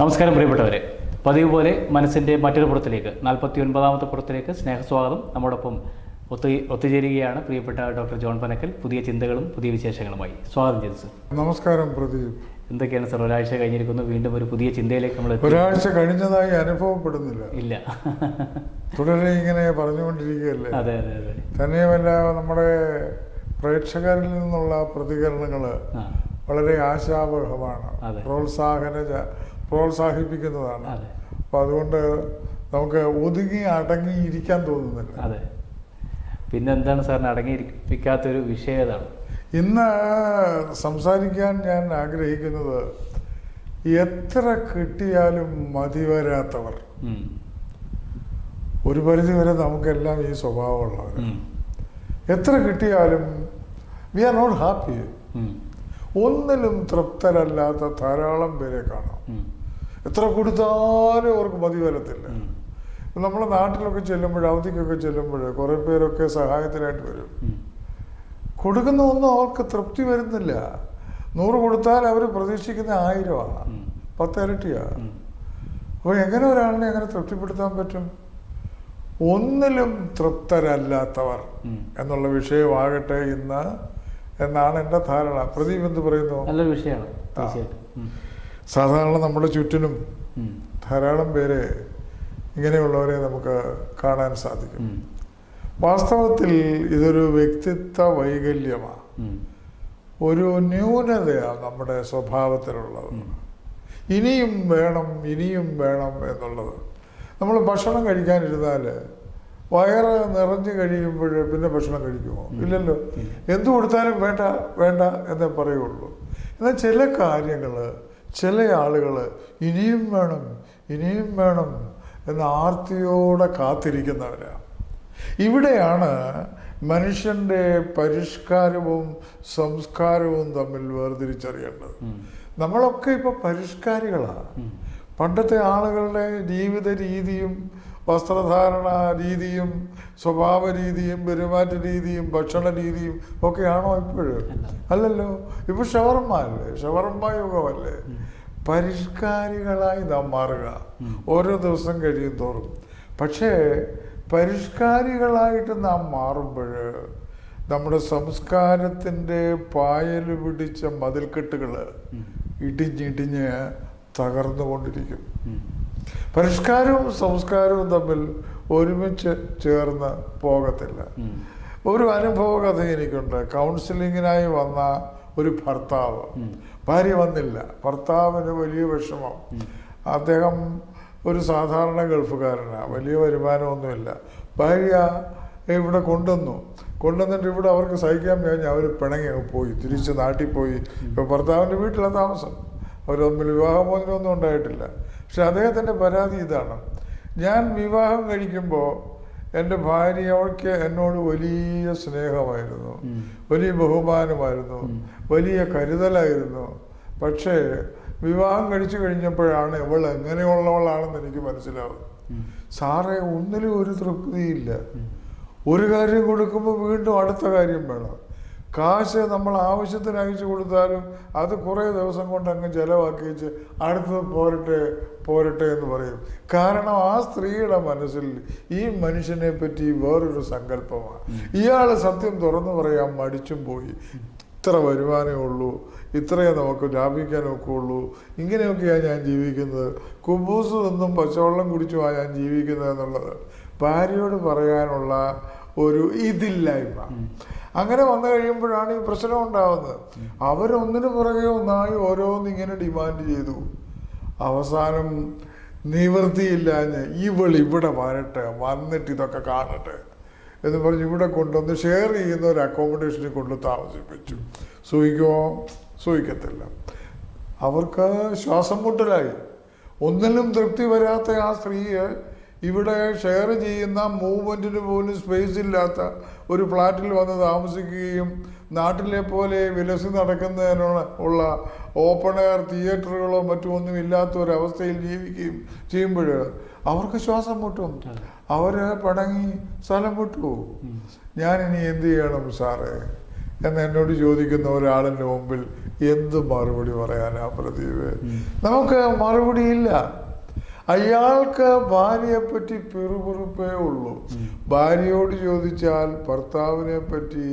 നമസ്കാരം പ്രിയപ്പെട്ടവരെ. പതിവ് പോലെ മനസ്സിന്റെ മറ്റൊരു പുറത്തിലേക്ക് നാൽപ്പത്തി ഒൻപതാമത്തെ പുറത്തിലേക്ക് സ്നേഹസ്വാഗതം. നമ്മോടൊപ്പം ഒത്തു ഒത്തുചേരുകയാണ് പ്രിയപ്പെട്ട ഡോക്ടർ ജോൺ പനക്കൽ. പുതിയ ചിന്തകളും പുതിയ വിശേഷങ്ങളുമായി. സ്വാഗതം ചെയ്തു സർ. നമസ്കാരം പ്രദീപ്. എന്തൊക്കെയാണ് സർ? ഒരാഴ്ച കഴിഞ്ഞിരിക്കുന്നു. വീണ്ടും ഒരു പുതിയ ചിന്തയിലേക്ക് നമ്മൾ ഒരാഴ്ച കഴിഞ്ഞതായി അനുഭവപ്പെടുന്നില്ല. ഇല്ല. തുടരെ ഇങ്ങനെ പറഞ്ഞുകൊണ്ടിരിക്കുകയല്ലേ? അതെ അതെ അതെ. തന്നെയുമല്ല നമ്മുടെ പ്രേക്ഷകരിൽ നിന്നുള്ള പ്രതികരണങ്ങൾ വളരെ ആശാവഹമാണ്. പ്രോത്സാഹന പ്രോത്സാഹിപ്പിക്കുന്നതാണ്. അപ്പൊ അതുകൊണ്ട് നമുക്ക് ഒതുങ്ങി അടങ്ങി ഇരിക്കാൻ തോന്നുന്നില്ല. അതെ. പിന്നെ എന്താണ് സാറിന് അടങ്ങിയിരിപ്പിക്കാത്തൊരു വിഷയം ഏതാണ്? ഇന്ന് സംസാരിക്കാൻ ഞാൻ ആഗ്രഹിക്കുന്നത് എത്ര കിട്ടിയാലും മതി വരാത്തവർ. ഒരു പരിധി വരെ നമുക്കെല്ലാം ഈ സ്വഭാവമുള്ളവർ എത്ര കിട്ടിയാലും വി ആർ നോട്ട് ഹാപ്പി. ഒന്നിലും തൃപ്തരല്ലാത്ത ധാരാളം പേരെ കാണാം. എത്ര കൊടുത്താലും അവർക്ക് മതി വരത്തില്ല നമ്മളെ നാട്ടിലൊക്കെ ചെല്ലുമ്പോൾ അവധിക്കൊക്കെ ചെല്ലുമ്പോൾ കുറേ പേരൊക്കെ സഹായത്തിനായിട്ട് വരും. കൊടുക്കുന്നതൊന്നും കൊടുക്കുന്ന ഒന്നും അവർക്ക് തൃപ്തി വരുന്നില്ല. നൂറ് കൊടുത്താൽ അവർ പ്രതീക്ഷിക്കുന്ന ആയിരമാണ്. പത്തിരട്ടിയാണ്. അപ്പോൾ എങ്ങനെ ഒരാളിനെ എങ്ങനെ തൃപ്തിപ്പെടുത്താൻ പറ്റും? ഒന്നിലും തൃപ്തരല്ലാത്തവർ എന്നുള്ള വിഷയമാകട്ടെ ഇന്ന് എന്നാണ് എന്റെ ധാരണ. പ്രദീപ് എന്ത് പറയുന്നു? നല്ലൊരു വിഷയമാണ്. സാധാരണ നമ്മുടെ ചുറ്റിനും. ധാരാളം പേരെ ഇങ്ങനെയുള്ളവരെ നമുക്ക് കാണാൻ സാധിക്കും. വാസ്തവത്തിൽ ഇതൊരു വ്യക്തിത്വ വൈകല്യമാണ് ഒരു ന്യൂനതയാണ് നമ്മുടെ സ്വഭാവത്തിലുള്ളത്. ഇനിയും വേണം ഇനിയും വേണം എന്നുള്ളത്. നമ്മൾ ഭക്ഷണം കഴിക്കാനിരുന്നാൽ വയറ് നിറഞ്ഞു കഴിയുമ്പോൾ പിന്നെ ഭക്ഷണം കഴിക്കുമോ? ഇല്ലല്ലോ. ഇല്ല. എന്തു കൊടുത്താലും വേണ്ട വേണ്ട എന്നേ പറയുള്ളൂ. എന്നാൽ ചില കാര്യങ്ങൾ ചില ആളുകൾ ഇനിയും വേണം ഇനിയും വേണം എന്ന ആർത്തിയോടെ കാത്തിരിക്കുന്നവരാണ് ഇവിടെയാണ് മനുഷ്യന്റെ പരിഷ്കാരവും സംസ്കാരവും തമ്മിൽ വേർതിരിച്ചറിയേണ്ടത്. നമ്മളൊക്കെ ഇപ്പോൾ പരിഷ്കാരികളാണ് പണ്ടത്തെ ആളുകളുടെ ജീവിത രീതിയും വസ്ത്രധാരണ രീതിയും സ്വഭാവ രീതിയും പെരുമാറ്റ രീതിയും ഭക്ഷണ രീതിയും ഒക്കെയാണോ ഇപ്പോഴും അല്ലല്ലോ ഇപ്പൊ ഷവർമ്മ അല്ലേ ഷവർമ്മ യുഗമല്ലേ പരിഷ്കാരികളായി നാം മാറുക. ഓരോ ദിവസം കഴിയും തോറും പക്ഷേ പരിഷ്കാരികളായിട്ട് നാം മാറുമ്പോൾ നമ്മുടെ സംസ്കാരത്തിന്റെ പായൽ പിടിച്ച മതിൽക്കെട്ടുകൾ. ഇടിഞ്ഞിടിഞ്ഞ് തകർന്നുകൊണ്ടിരിക്കും. പരിഷ്കാരവും സംസ്കാരവും തമ്മിൽ ഒരുമിച്ച് ചേർന്ന് പോകത്തില്ല. ഒരു അനുഭവ കഥ എനിക്കുണ്ട്. കൗൺസിലിങ്ങിനായി വന്ന ഒരു ഭർത്താവ്. ഭാര്യ വന്നില്ല. ഭർത്താവിന് വലിയ വിഷമം. അദ്ദേഹം ഒരു സാധാരണ ഗൾഫുകാരനാണ് വലിയ വരുമാനമൊന്നുമില്ല. ഭാര്യ ഇവിടെ കൊണ്ടുവന്നു. കൊണ്ടുവന്നിട്ട് ഇവിടെ അവർക്ക് സഹിക്കാൻ കഴിഞ്ഞ് അവർ പിണങ്ങി പോയി. തിരിച്ച് നാട്ടിൽ പോയി. ഇപ്പം ഭർത്താവിന്റെ വീട്ടിലാണ് താമസം. അവർ തമ്മിൽ വിവാഹമോചനമൊന്നും ഉണ്ടായിട്ടില്ല. പക്ഷെ അദ്ദേഹത്തിന്റെ പരാതി ഇതാണ്. ഞാൻ വിവാഹം കഴിക്കുമ്പോൾ എന്റെ അവൾക്ക് എന്നോട് വലിയ സ്നേഹമായിരുന്നു. വലിയ ബഹുമാനമായിരുന്നു. വലിയ കരുതലായിരുന്നു. പക്ഷേ വിവാഹം കഴിച്ചു കഴിഞ്ഞപ്പോഴാണ് ഇവൾ എങ്ങനെയുള്ളവളാണെന്ന് എനിക്ക് മനസ്സിലാവുന്നത്. ഉം. സാറേ ഒന്നിലും ഒരു തൃപ്തിയില്ല. ഒരു കാര്യം കൊടുക്കുമ്പോൾ വീണ്ടും അടുത്ത കാര്യം വേണം. കാശ് നമ്മൾ ആവശ്യത്തിന് അയച്ചു കൊടുത്താലും അത് കുറേ ദിവസം കൊണ്ട് അങ്ങ് ചിലവാക്കി വെച്ച് അടുത്തത് പോരട്ടെ പോരട്ടെ എന്ന് പറയും. കാരണം ആ സ്ത്രീയുടെ മനസ്സിൽ ഈ മനുഷ്യനെ പറ്റി വേറൊരു സങ്കല്പമാണ്. ഇയാൾ സത്യം തുറന്നു പറയാൻ മടിച്ചും പോയി. ഇത്ര വരുമാനമേ ഉള്ളൂ ഇത്രയേ നമുക്ക് ലാഭിക്കാനൊക്കെ ഉള്ളൂ ഇങ്ങനെയൊക്കെയാണ് ഞാൻ ജീവിക്കുന്നത്. കുബൂസ് നിന്നും പച്ചവെള്ളം കുടിച്ചുമാണ് ഞാൻ ജീവിക്കുന്നത് എന്നുള്ളത്. ഭാര്യയോട് പറയാനുള്ള ഒരു ഇതില്ലായ്മ. അങ്ങനെ വന്നു കഴിയുമ്പോഴാണ് ഈ പ്രശ്നം ഉണ്ടാവുന്നത്. അവരൊന്നിനു പുറകെ ഒന്നായി ഓരോന്ന് ഇങ്ങനെ ഡിമാൻഡ് ചെയ്തു. അവസാനം നിവൃത്തിയില്ലാഞ്ഞ് ഇവൾ ഇവിടെ വരട്ടെ വന്നിട്ട് ഇതൊക്കെ കാണട്ടെ എന്ന് പറഞ്ഞ് ഇവിടെ കൊണ്ടുവന്ന് ഷെയർ ചെയ്യുന്ന ഒരു അക്കോമഡേഷനിൽ കൊണ്ട് താമസിപ്പിച്ചു. സൂഹിക്കുമോ സൂഹിക്കത്തില്ല അവർക്ക് ശ്വാസം മുട്ടലായി. ഒന്നിലും തൃപ്തി വരാത്ത ആ സ്ത്രീയെ ഇവിടെ ഷെയർ ചെയ്യുന്ന മൂവ്മെന്റിന് പോലും സ്പേസ് ഇല്ലാത്ത ഒരു ഫ്ലാറ്റിൽ വന്ന് താമസിക്കുകയും നാട്ടിലെ പോലെ വിലസി നടക്കുന്നതിനുള്ള ഉള്ള ഓപ്പൺ എയർ തിയേറ്ററുകളോ മറ്റോ ഒന്നും ഇല്ലാത്ത ഒരവസ്ഥയിൽ ജീവിക്കുകയും ചെയ്യുമ്പോൾ അവർക്ക് ശ്വാസം മുട്ടും. അവർ പടങ്ങി സ്ഥലം ഞാൻ ഞാനിനി എന്ത് ചെയ്യണം സാറേ? എന്ന് എന്നോട് ചോദിക്കുന്ന ഒരാളിന്റെ മുമ്പിൽ എന്ത് മറുപടി പറയാനാ പ്രദീപ്? നമുക്ക് മറുപടിയില്ല. അയാൾക്ക് ഭാര്യയെപ്പറ്റി പിറുപിറുപ്പേ ഉള്ളൂ. ഭാര്യയോട് ചോദിച്ചാൽ ഭർത്താവിനെ പറ്റി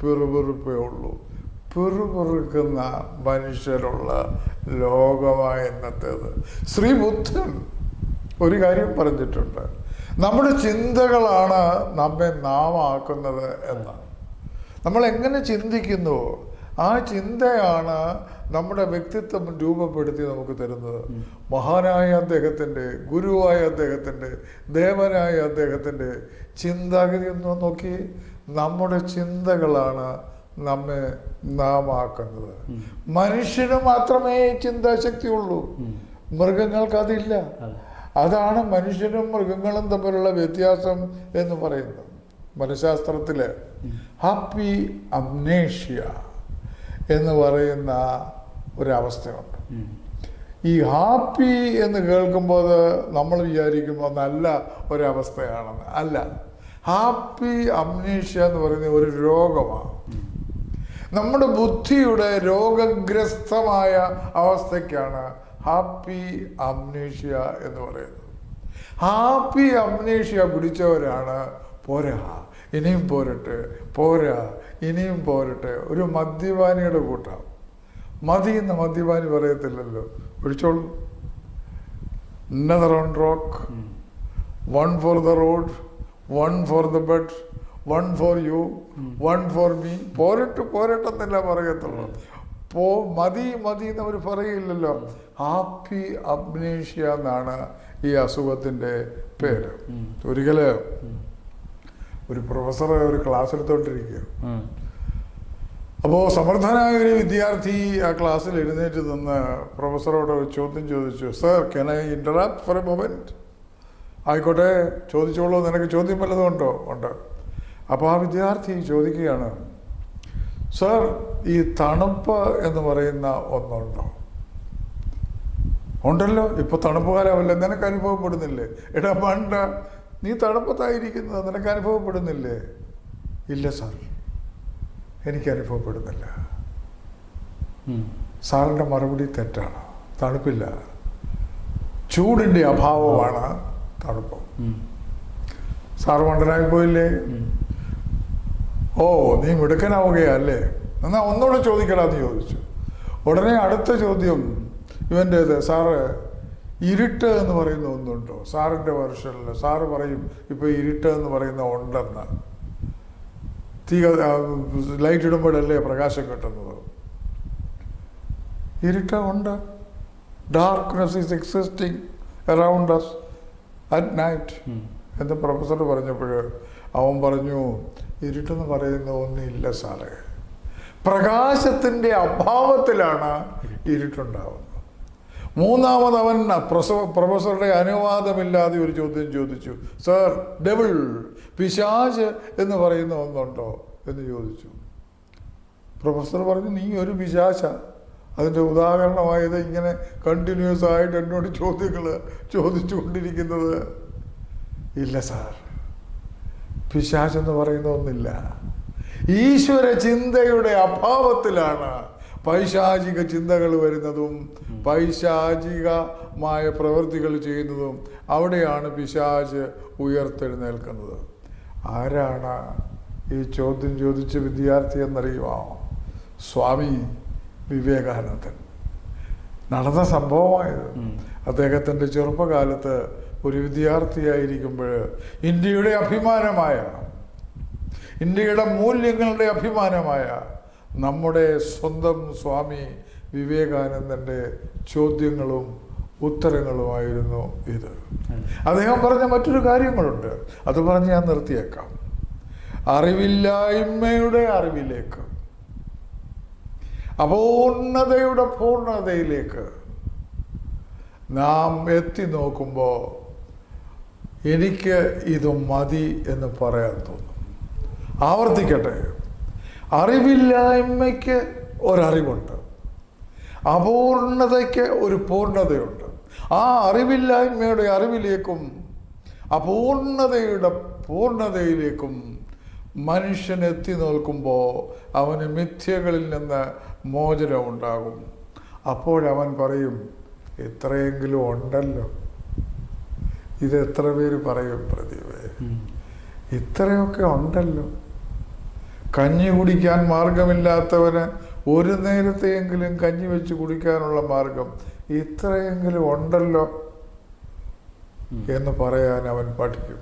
പിറുപിറുപ്പേ ഉള്ളൂ. പിറുപിറുക്കുന്ന മനുഷ്യരുള്ള ലോകമായ ഇന്നത്തേത്. ശ്രീബുദ്ധൻ ഒരു കാര്യം പറഞ്ഞിട്ടുണ്ട്. നമ്മുടെ ചിന്തകളാണ് നമ്മെ നാമാക്കുന്നത് എന്ന് നമ്മൾ എങ്ങനെ ചിന്തിക്കുന്നുവോ? ആ ചിന്തയാണ് നമ്മുടെ വ്യക്തിത്വം രൂപപ്പെടുത്തി നമുക്ക് തരുന്നത്. മഹാനായ അദ്ദേഹത്തിന്റെ ഗുരുവായ അദ്ദേഹത്തിന്റെ ദേവനായ അദ്ദേഹത്തിന്റെ ചിന്താഗതി എന്ന് നോക്കി. നമ്മുടെ ചിന്തകളാണ് നമ്മെ നാം ആക്കുന്നത്. മനുഷ്യന് മാത്രമേ ചിന്താശക്തി ഉള്ളൂ. മൃഗങ്ങൾക്ക് അതില്ല. അതാണ് മനുഷ്യനും മൃഗങ്ങളും തമ്മിലുള്ള വ്യത്യാസം എന്ന് പറയുന്നത്. മനഃശാസ്ത്രത്തിൽ ഹാപ്പി അംനേഷ്യ. എന്ന് പറയുന്ന ഒരവസ്ഥയുണ്ട്. ഈ ഹാപ്പി എന്ന് കേൾക്കുമ്പോൾ നമ്മൾ വിചാരിക്കുമ്പോൾ നല്ല ഒരവസ്ഥയാണെന്ന്. അല്ല ഹാപ്പി അംനീഷ്യ എന്ന് പറയുന്ന ഒരു രോഗമാണ്. നമ്മുടെ ബുദ്ധിയുടെ രോഗഗ്രസ്തമായ അവസ്ഥയ്ക്കാണ് ഹാപ്പി അംനീഷ്യ എന്ന് പറയുന്നത്. ഹാപ്പി അംനീഷ്യ പിടിച്ചവരാണ് പോരാ ഇനിയും പോരട്ടെ പോരാ ഇനിയും പോരട്ടെ. ഒരു മദ്യപാനിയുടെ കൂട്ടം. മതി എന്ന് മദ്യപാനി പറയത്തില്ലല്ലോ. ഒഴിച്ചോളൂ. Another on rock one for the road one for the bed one for you one for me പോരട്ട് പോരട്ടെന്നല്ല പറയത്തുള്ളൂ. പോ മതി മതി എന്ന് അവർ പറയില്ലല്ലോ ഹാപ്പി അബ്നേഷ്യ എന്നാണ് ഈ അസുഖത്തിന്റെ പേര്. ഉം. ഒരു പ്രൊഫസർ ഒരു ക്ലാസ് എടുത്തോണ്ടിരിക്കുക. ഉം. അപ്പോൾ സമർത്ഥനായ ഒരു വിദ്യാർത്ഥി ആ ക്ലാസ്സിൽ എഴുന്നേറ്റ് നിന്ന് പ്രൊഫസറോട് ഒരു ചോദ്യം ചോദിച്ചു sir can I interact for a moment ആയിക്കോട്ടെ ചോദിച്ചോളൂ നിനക്ക് ചോദ്യം വല്ലതും ഉണ്ടോ? ഉണ്ട്. അപ്പോൾ ആ വിദ്യാർത്ഥി ചോദിക്കുകയാണ് സർ ഈ തണുപ്പ് എന്ന് പറയുന്ന ഒന്നുണ്ടോ? ഉണ്ടല്ലോ ഇപ്പൊ തണുപ്പ് കാലമല്ലേ നിനക്ക് അനുഭവപ്പെടുന്നില്ലേ? എടാ പണ്ട നീ തണുപ്പത്തായിരിക്കുന്നത് നിനക്ക് അനുഭവപ്പെടുന്നില്ലേ? ഇല്ല സാർ. എനിക്ക് അനുഭവപ്പെടുന്നില്ല. സാറിന്റെ മറുപടി തെറ്റാണ്. തണുപ്പില്ല. ചൂടിന്റെ അഭാവമാണ് തണുപ്പ്. സാർ മണ്ടനായി പോയില്ലേ? ഓ നീ മിടുക്കനാവുകയല്ലേ എന്നാ ഒന്നുകൂടെ ചോദിക്കടാന്ന് ചോദിച്ചു. ഉടനെ അടുത്ത ചോദ്യം ഇവന്റേത് സാറ് ഇരുട്ട് എന്ന് പറയുന്ന ഒന്നുണ്ടോ? സാറിന്റെ വർഷനിൽ സാറ് പറയും ഇപ്പോൾ ഇരുട്ട് എന്ന് പറയുന്ന ഉണ്ടെന്ന്. തീ ലൈറ്റ് ഇടുമ്പോഴല്ലേ പ്രകാശം കിട്ടുന്നത്? ഇരുട്ട് ഉണ്ട്. Darkness is existing around us at night എന്ന് പ്രൊഫസർ പറഞ്ഞപ്പോൾ അവൻ പറഞ്ഞു ഇരുട്ടെന്ന് പറയുന്ന ഒന്നില്ല സാറേ. പ്രകാശത്തിന്റെ അഭാവത്തിലാണ് ഇരുട്ടുണ്ടാവുന്നത്. മൂന്നാമത് അവൻ പ്രസവ പ്രൊഫസറുടെ അനുവാദമില്ലാതെ ഒരു ചോദ്യം ചോദിച്ചു. സർ ഡെവിൾ പിശാജ് എന്ന് പറയുന്ന ഒന്നുണ്ടോ? എന്ന് ചോദിച്ചു. പ്രൊഫസർ പറഞ്ഞു നീ ഒരു പിശാച. അതിന്റെ ഉദാഹരണമായത് ഇങ്ങനെ കണ്ടിന്യൂസ് ആയിട്ട് എന്നോട് ചോദ്യങ്ങൾ ചോദിച്ചുകൊണ്ടിരിക്കുന്നത്. ഇല്ല സാർ. പിശാച് എന്ന് പറയുന്ന ഒന്നില്ല. ഈശ്വര ചിന്തയുടെ അഭാവത്തിലാണ് പൈശാചിക ചിന്തകൾ വരുന്നതും പൈശാചികമായ പ്രവൃത്തികൾ ചെയ്യുന്നതും അവിടെയാണ് പിശാച് ഉയർത്തെഴുന്നേൽക്കുന്നത്. ആരാണ് ഈ ചോദ്യം ചോദിച്ച വിദ്യാർത്ഥി എന്നറിയുമോ സ്വാമി വിവേകാനന്ദൻ. നടന്ന സംഭവമായത്. അദ്ദേഹത്തിന്റെ ചെറുപ്പകാലത്ത് ഒരു വിദ്യാർത്ഥിയായിരിക്കുമ്പോൾ ഇന്ത്യയുടെ അഭിമാനമായ ഇന്ത്യയുടെ മൂല്യങ്ങളുടെ അഭിമാനമായ നമ്മുടെ സ്വന്തം സ്വാമി വിവേകാനന്ദന്റെ ചോദ്യങ്ങളും ഉത്തരങ്ങളുമായിരുന്നു ഇത്. അദ്ദേഹം പറഞ്ഞ മറ്റൊരു കാര്യങ്ങളുണ്ട്. അത് പറഞ്ഞ് ഞാൻ നിർത്തിയേക്കാം. അറിവില്ലായ്മയുടെ അറിവിലേക്ക് അപൂർണതയുടെ പൂർണതയിലേക്ക് നാം എത്തി നോക്കുമ്പോൾ എനിക്ക് ഇത് മതി എന്ന് പറയാൻ തോന്നും. ആവർത്തിക്കട്ടെ. അറിവില്ലായ്മയ്ക്ക് ഒരറിവുണ്ട്. അപൂർണതയ്ക്ക് ഒരു പൂർണതയുണ്ട് ആ അറിവില്ലായ്മയുടെ അറിവിലേക്കും അപൂർണതയുടെ പൂർണതയിലേക്കും മനുഷ്യൻ എത്തി നിൽക്കുമ്പോൾ അവന് മിഥ്യകളിൽ നിന്ന് മോചനം ഉണ്ടാകും. അപ്പോഴവൻ പറയും ഇത്രയെങ്കിലും ഉണ്ടല്ലോ. ഇത് എത്ര പേര് പറയും പ്രദീപേ? ഉം. ഇത്രയൊക്കെ ഉണ്ടല്ലോ. കഞ്ഞി കുടിക്കാൻ മാർഗമില്ലാത്തവന് ഒരു നേരത്തെയെങ്കിലും കഞ്ഞി വെച്ച് കുടിക്കാനുള്ള മാർഗം ഇത്രയെങ്കിലും ഉണ്ടല്ലോ എന്ന് പറയാൻ അവൻ പഠിക്കും.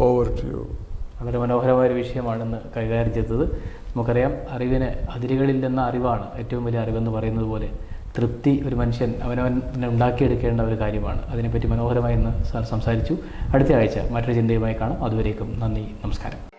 ഓവർ ടു വളരെ മനോഹരമായ ഒരു വിഷയമാണെന്ന് കൈകാര്യം ചെയ്തത്. നമുക്കറിയാം അറിവിന് അതിരുകളില്ലെന്ന അറിവാണ് ഏറ്റവും വലിയ അറിവെന്ന് പറയുന്നത് പോലെ തൃപ്തി ഒരു മനുഷ്യൻ അവനവൻ ഉണ്ടാക്കിയെടുക്കേണ്ട ഒരു കാര്യമാണ്. അതിനെപ്പറ്റി മനോഹരമായി ഇന്ന് സാർ സംസാരിച്ചു. അടുത്ത ആഴ്ച മറ്റൊരു ചിന്തയുമായി കാണാം. അതുവരേക്കും നന്ദി നമസ്കാരം.